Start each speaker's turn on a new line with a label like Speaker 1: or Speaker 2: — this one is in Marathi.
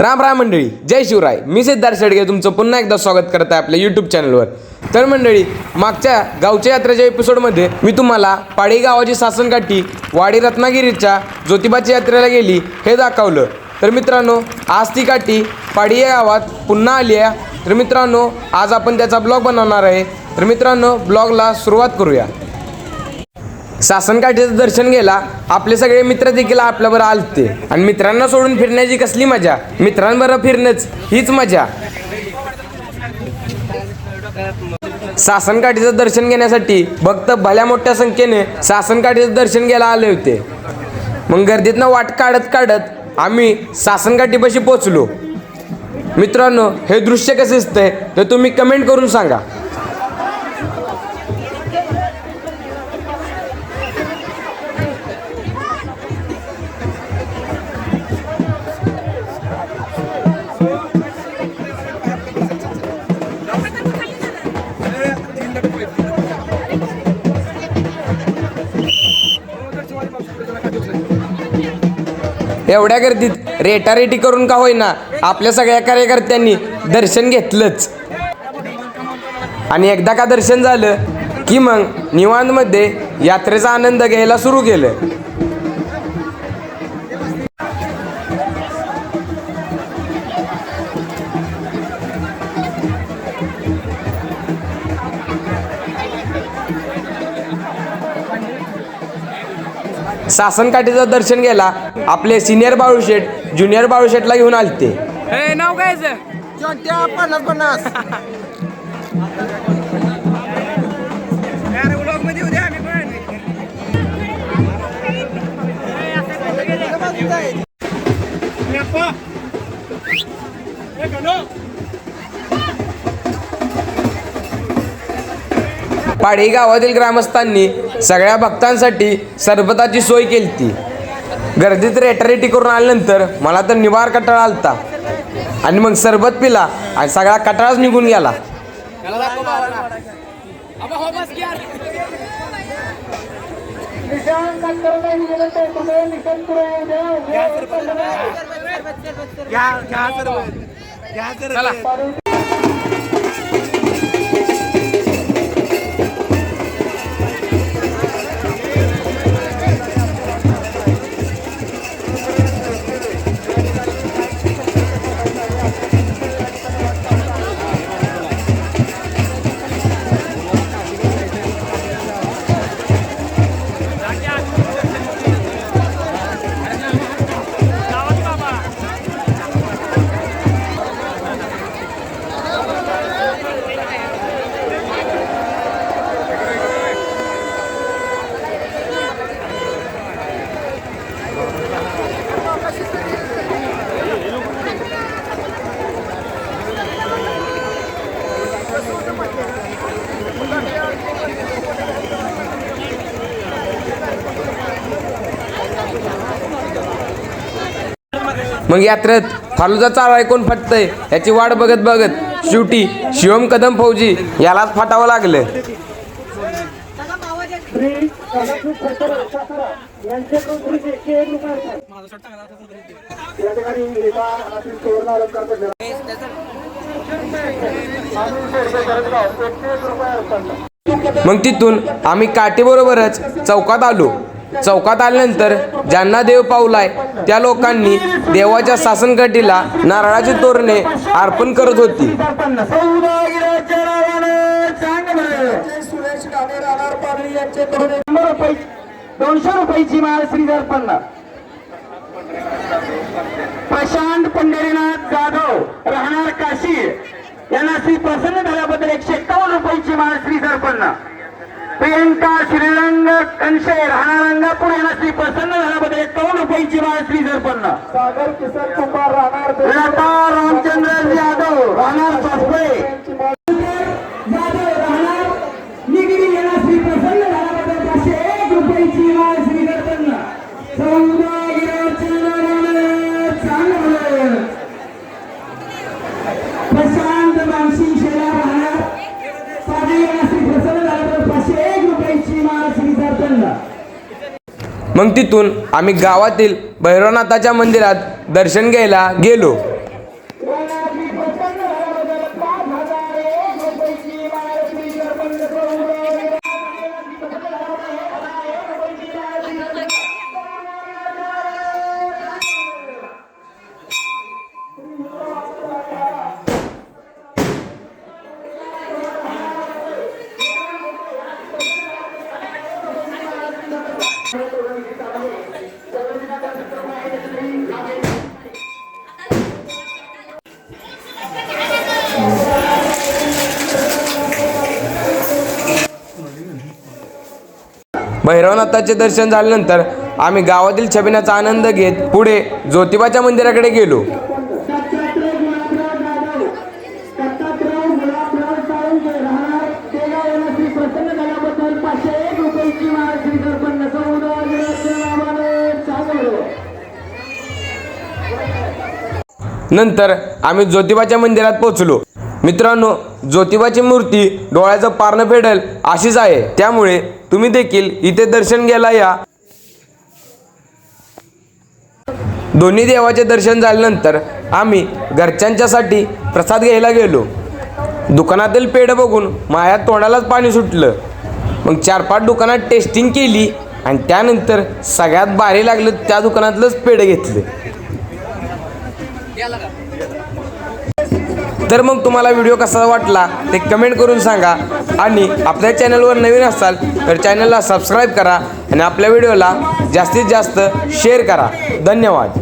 Speaker 1: राम राम मंडळी जय शिवराय. मी सिद्धार्थ शेडगे तुमचं पुन्हा एकदा स्वागत करत आहे आपल्या यूट्यूब चॅनलवर तर मंडळी मागच्या गावच्या यात्रेच्या एपिसोडमध्ये मी तुम्हाला पाडी गावाची सासनकाठी वाडी रत्नागिरीच्या ज्योतिबाच्या यात्रेला गेली हे दाखवलं. तर मित्रांनो आज ती काठी पाडी या गावात पुन्हा आली आहे. तर मित्रांनो आज आपण त्याचा ब्लॉग बनवणार आहे. तर मित्रांनो ब्लॉगला सुरुवात करूया. सासनकाठीचं दर्शन गेला आपले सगळे मित्र देखील आपल्याबरोबर आलते. आणि मित्रांना सोडून फिरण्याची कसली मजा? मित्रांबरोबर फिरणंच हीच मजा. सासनकाठीचं दर्शन घेण्यासाठी भक्त भल्या मोठ्या संख्येने सासनकाठीचं दर्शन घ्यायला आले होते. मग गर्दीतनं वाट काढत काढत आम्ही सासनकाठीपाशी पोचलो. मित्रांनो हे दृश्य कसं दिसतंय ते तुम्ही कमेंट करून सांगा. एवढ्या गर्दीत रेटारेटी करून का होईना आपल्या सगळ्या कार्यकर्त्यांनी दर्शन घेतलंच. आणि एकदा का दर्शन झालं की मग निवांतमध्ये यात्रेचा आनंद घ्यायला सुरू केलं. सासनकाठीचं दर्शन घ्यायला आपले सिनियर बाळूशेठ ज्युनियर बाळूशेठला घेऊन आलते.
Speaker 2: ए नाव काय याचं?
Speaker 3: पन्नास
Speaker 1: पाडी गावातील ग्रामस्थांनी सगळ्या भक्तांसाठी सरबताची सोय केली ती गर्दीत रेटारेटी करून आल्यानंतर मला तर निवार कटाळा आलता आणि मग सरबत पिला आणि सगळा कटाळाच निघून गेला
Speaker 2: चला
Speaker 1: मग यात्रेत फालुदा चालू ऐकून फटतंय. याची वाट बघत बघत शेवटी शिवम कदम फौजी यालाच फाटावं लागलं. मग तिथून आम्ही काठीबरोबरच चौकात आलो. चौकात आल्यानंतर ज्यांना देव पावलाय त्या लोकांनी देवाच्या सासनकाठीला नारळाची तोरणे अर्पण करत होती.
Speaker 3: दोनशे रुपयाची माळ श्रीधर पन्नास प्रशांत पंढरीनाथ जाधव राहणार काशी यांना श्री प्रसन्न झाल्याबद्दल एकशे एकावन्न रुपयाची माळ श्रीधर पन्नास प्रियंका श्रीरंग कंशे राहणार रंगापूर यांना श्री प्रसन्न झाल्याबद्दल एक्कावन्न रुपयाची माळ श्रीधर पन्नास सागर किसन कुमार राहणार लता रामचंद्र जाधव राहणार
Speaker 1: मग तिथून आम्ही गावातील भैरवनाथाच्या मंदिरात दर्शन घ्यायला गेलो. भैरवनाथाचे दर्शन झाल्यानंतर आम्ही गावातील छबिनाचा आनंद घेत पुढे ज्योतिबाच्या मंदिराकडे गेलो. नंतर आम्ही ज्योतिबाच्या मंदिरात पोहोचलो. मित्रांनो ज्योतिबाची मूर्ती डोळ्याचं पारणं फेडेल अशीच आहे. त्यामुळे तुम्ही देखील इथे दर्शन घ्यायला या. दोन्ही देवाचे दर्शन झाल्यानंतर आम्ही घरच्यांच्यासाठी प्रसाद घ्यायला गेलो. दुकानातील पेढ बघून माया तोंडालाच पाणी सुटलं. मग चार पाच दुकानात टेस्टिंग केली आणि त्यानंतर सगळ्यात भारी लागलं त्या दुकानातलंच पेढ घेतलं. तर मग तुम्हाला व्हिडिओ कसा वाटला ते कमेंट करून सांगा. आणि आपल्या चॅनलवर नवीन असाल तर चॅनलला सबस्क्राईब करा आणि आपल्या व्हिडिओला जास्तीत जास्त शेअर करा. धन्यवाद.